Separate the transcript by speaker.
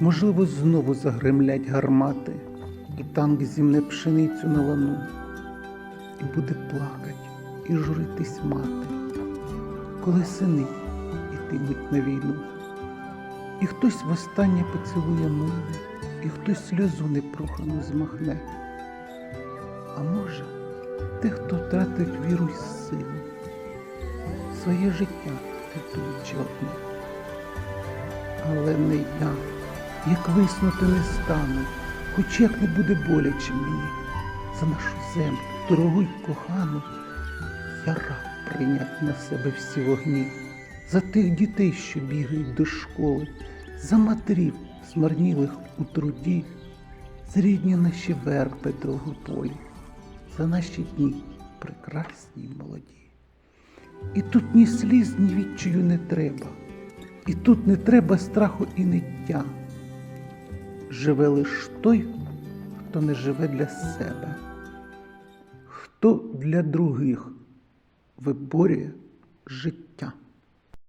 Speaker 1: Можливо, знову загремлять гармати, і танк зімне пшеницю на лану, і буде плакать, і журитись мати, коли сини ітимуть на війну. І хтось востаннє поцілує миле, і хтось сльозу непрохану змахне. А може, те, хто втратив віру й силу, своє життя рятуючи одне. Але не я, як виснути не стану, хоч як не буде боляче мені, за нашу землю, дорогу й кохану, я рад прийняти на себе всі вогні, за тих дітей, що бігають до школи, за матерів, змарнілих у труді, за рідні наші верби довгополі, за наші дні прекрасні й молоді. І тут ні сліз, ні відчаю не треба, і тут не треба страху і ниття. Живе лиш той, хто не живе для себе, хто для других виборює життя.